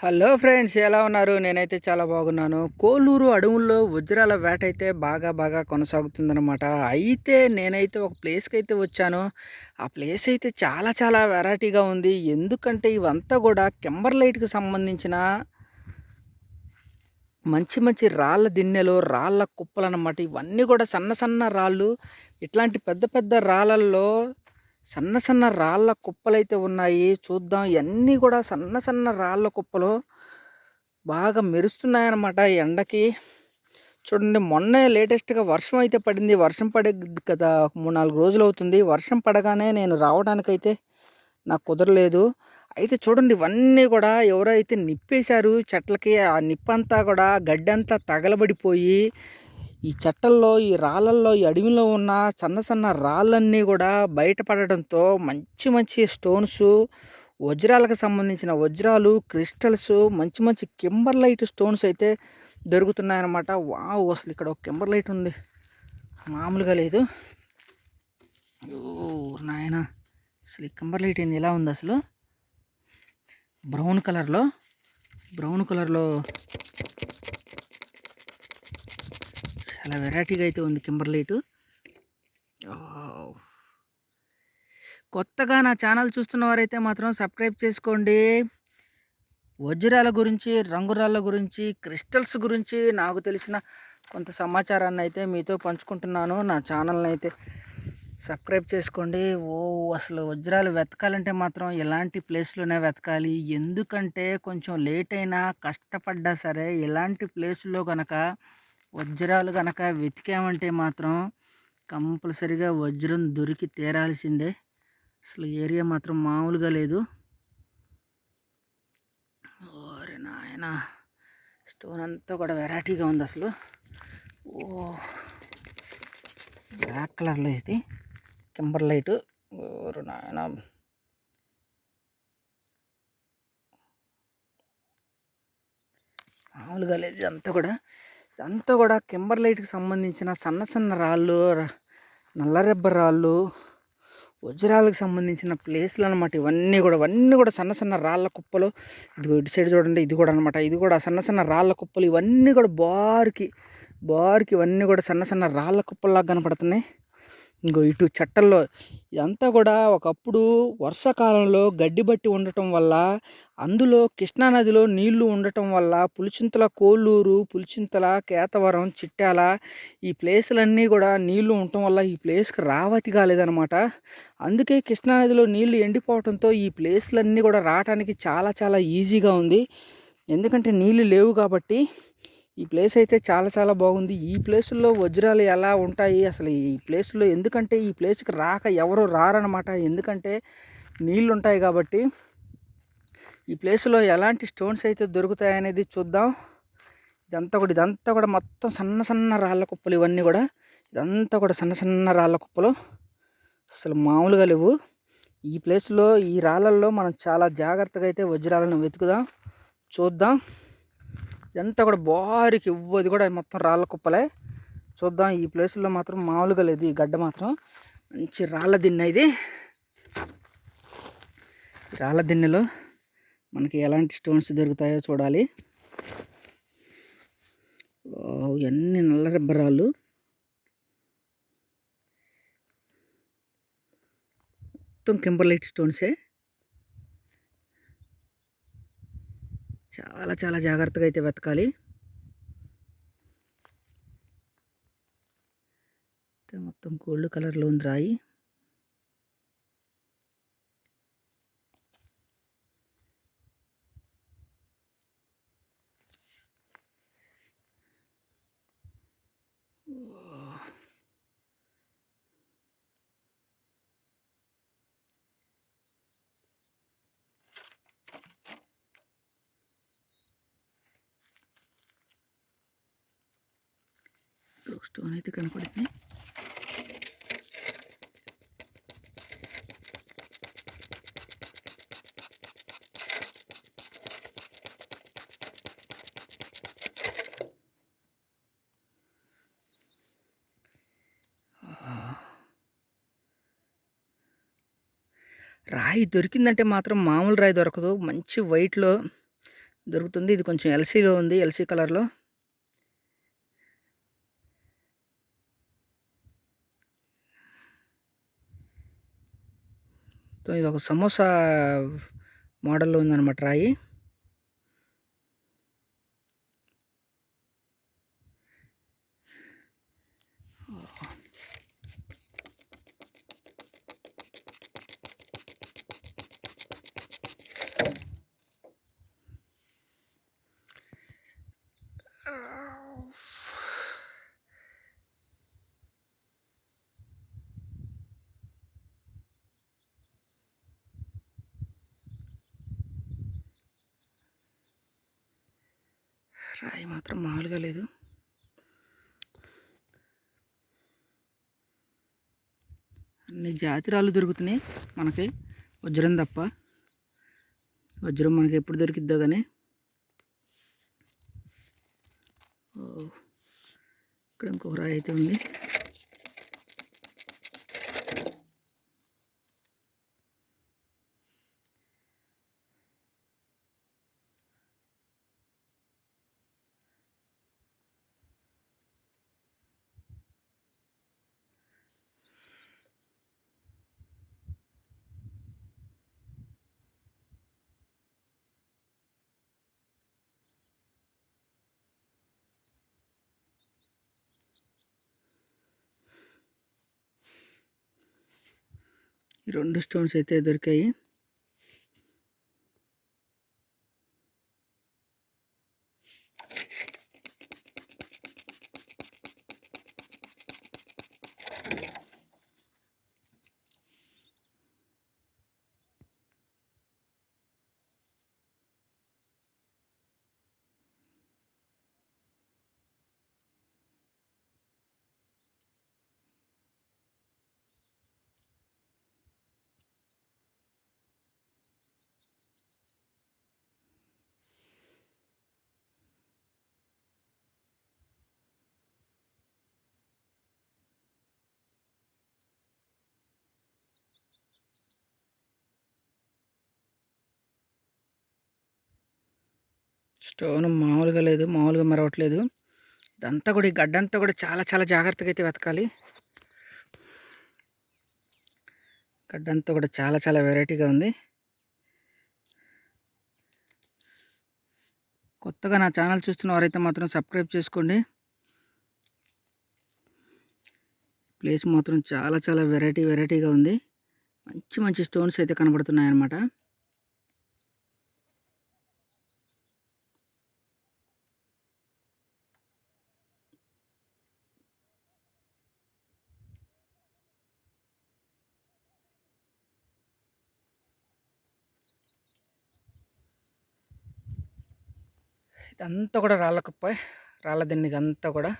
Hello friends ఎలా ఉన్నారు? నేనైతే చాలా బాగున్నాను. కోలూరు అడవుల్లో వజ్రాల వేట అయితే బాగా బాగా కొనసాగుతుందన్నమాట. అయితే నేనైతే ఒక ప్లేస్కి అయితే వచ్చాను. ఆ ప్లేస్ అయితే చాలా చాలా వెరైటీగా ఉంది. ఎందుకంటే ఇవంతా కూడా కెంబర్లైట్కి సంబంధించిన మంచి మంచి రాళ్ళ దిన్నెలు రాళ్ళ కుప్పలు అన్నమాట ఇవన్నీ కూడా సన్న సన్న రాళ్ళు. ఇట్లాంటి పెద్ద పెద్ద రాళ్ళల్లో సన్న సన్న రాళ్ళ కుప్పలైతే ఉన్నాయి. చూద్దాం. ఇవన్నీ కూడా సన్న సన్న రాళ్ళ కుప్పలు బాగా మెరుస్తున్నాయన్నమాట ఎండకి. చూడండి మొన్న లేటెస్ట్గా వర్షం అయితే పడింది. వర్షం పడే కదా మూడు నాలుగు రోజులు అవుతుంది. వర్షం పడగానే నేను రావడానికైతే నాకు కుదరలేదు. అయితే చూడండి ఇవన్నీ కూడా ఎవరైతే నిప్పేశారు చెట్లకి ఆ నిప్పంతా కూడా గడ్డంతా తగలబడిపోయి ఈ చెట్టల్లో ఈ రాళ్ళల్లో ఈ అడవిలో ఉన్న సన్న సన్న రాళ్ళన్నీ కూడా బయటపడడంతో మంచి మంచి స్టోన్స్ వజ్రాలకు సంబంధించిన వజ్రాలు క్రిస్టల్స్ మంచి మంచి కింబర్లైట్ స్టోన్స్ అయితే దొరుకుతున్నాయన్నమాట. వావ్ అసలు ఇక్కడ ఒక కింబర్లైట్ ఉంది. మామూలుగా లేదు. నాయన అసలు ఈ కింబర్లైట్ ఏంది? ఎలా ఉంది అసలు? బ్రౌన్ కలర్లో బ్రౌన్ కలర్లో చాలా వెరైటీగా అయితే ఉంది కింబర్లైటు కొత్తగా నా ఛానల్ చూస్తున్న వారైతే మాత్రం సబ్స్క్రైబ్ చేసుకోండి. వజ్రాల గురించి రంగురాళ్ళ గురించి క్రిస్టల్స్ గురించి నాకు తెలిసిన కొంత సమాచారాన్ని అయితే మీతో పంచుకుంటున్నాను. నా ఛానల్ని అయితే సబ్స్క్రైబ్ చేసుకోండి. ఓ అసలు వజ్రాలు వెతకాలంటే మాత్రం ఎలాంటి ప్లేస్లోనే వెతకాలి? ఎందుకంటే కొంచెం లేట్ అయినా కష్టపడ్డా సరే ఎలాంటి ప్లేస్లో కనుక వజ్రాలు కనుక వెతికామంటే మాత్రం కంపల్సరిగా వజ్రం దొరికి తీరాల్సిందే. అసలు ఏరియా మాత్రం మామూలుగా లేదు. ఓరే నాయన స్టోన్ అంతా కూడా వెరైటీగా ఉంది అసలు. ఓ బ్లాక్ కలర్లో ఇది కింబర్ లైట్. ఓరు నాయన. మామూలుగా లేదు ఇదంతా కూడా. ఇదంతా కూడా కింబర్లైట్కి సంబంధించిన సన్న సన్న రాళ్ళు నల్లరెబ్బ రాళ్ళు వజ్రాలకు సంబంధించిన ప్లేస్లు అనమాట ఇవన్నీ కూడా. ఇవన్నీ కూడా సన్న సన్న రాళ్ళ కుప్పలు. ఇది ఇటు సైడ్ చూడండి ఇది కూడా అనమాట. ఇది కూడా సన్న సన్న రాళ్ళ కుప్పలు. ఇవన్నీ కూడా బార్కి బార్కి ఇవన్నీ కూడా సన్న సన్న రాళ్ళ కుప్పల్లాగా కనపడుతున్నాయి. ఇంకో ఇటు చెట్టల్లో ఇదంతా కూడా ఒకప్పుడు వర్షాకాలంలో గడ్డి బట్టి ఉండటం వల్ల అందులో కృష్ణానదిలో నీళ్ళు ఉండటం వల్ల పులిచింతల కోల్లూరు పులిచింతల కేతవరం చిట్టాల ఈ ప్లేసులన్నీ కూడా నీళ్ళు ఉండటం వల్ల ఈ ప్లేస్కి రావతి కాలేదనమాట అందుకే కృష్ణానదిలో నీళ్ళు ఎండిపోవడంతో ఈ ప్లేస్లన్నీ కూడా రావడానికి చాలా చాలా ఈజీగా ఉంది. ఎందుకంటే నీళ్ళు లేవు కాబట్టి ఈ ప్లేస్ అయితే చాలా చాలా బాగుంది. ఈ ప్లేసుల్లో వజ్రాలు ఎలా ఉంటాయి? అసలు ఈ ప్లేస్లో ఎందుకంటే ఈ ప్లేస్కి రాక ఎవరు రారనమాట ఎందుకంటే నీళ్ళు ఉంటాయి కాబట్టి. ఈ ప్లేస్లో ఎలాంటి స్టోన్స్ అయితే దొరుకుతాయనేది చూద్దాం. ఇదంతా కూడా ఇదంతా కూడా మొత్తం సన్న సన్న రాళ్ళ కుప్పలు ఇవన్నీ కూడా. ఇదంతా కూడా సన్న సన్న రాళ్ళ కుప్పలు. అసలు మామూలుగా లేవు. ఈ ప్లేస్లో ఈ రాళ్ళల్లో మనం చాలా జాగ్రత్తగా అయితే వజ్రాలను వెతుకుదాం. చూద్దాం. ఇదంతా కూడా బారికి ఇవ్వది కూడా మొత్తం రాళ్ళ కుప్పలే. చూద్దాం ఈ ప్లేస్లో మాత్రం మామూలుగా లేదు ఈ గడ్డ మాత్రం. మంచి రాళ్ళ దిన్నె ఇది. రాళ్ళ దిన్నెలో మనకి ఎలాంటి స్టోన్స్ దొరుకుతాయో చూడాలి. ఇవన్నీ నల్ల రబ్బరాళ్ళు మొత్తం కింబర్లైట్ స్టోన్సే చాలా చాలా జాగ్రత్తగా అయితే వెతకాలి. మొత్తం గోల్డ్ కలర్లో ఉంది రాయి. స్టోన్ అయితే కనపడుతుంది. రాయి దొరికిందంటే మాత్రం మామూలు రాయి దొరకదు. మంచి వైట్లో దొరుకుతుంది. ఇది కొంచెం ఎల్సీలో ఉంది ఎల్సీ కలర్లో సో ఇది ఒక సమోసా మోడల్లో ఉందన్నమాట రాయి. రాయి మాత్రం మామూలుగా లేదు. అన్ని జాతి రాళ్ళు దొరుకుతున్నాయి మనకి. వజ్రం తప్ప. వజ్రం మనకి ఎప్పుడు దొరికిద్దో కానీ ఓ, ఇక్కడ ఇంకొక రాయి అయితే ఉంది. రెండు స్టోన్స్ అయితే దొరికాయి. స్టోన్ మామూలుగా లేదు మామూలుగా మరవట్లేదు. ఇదంతా కూడా ఈ గడ్డంతా కూడా చాలా చాలా జాగ్రత్తగా అయితే వెతకాలి. గడ్డంతా కూడా చాలా చాలా వెరైటీగా ఉంది. కొత్తగా నా ఛానల్ చూస్తున్న వారైతే మాత్రం సబ్స్క్రైబ్ చేసుకోండి. ప్లేస్ మాత్రం చాలా చాలా వెరైటీ వెరైటీగా ఉంది. మంచి మంచి స్టోన్స్ అయితే కనబడుతున్నాయి అన్నమాట ఇదంతా కూడా రాళ్ళకుప్ప రాళ్ళ దిన్న కూడా.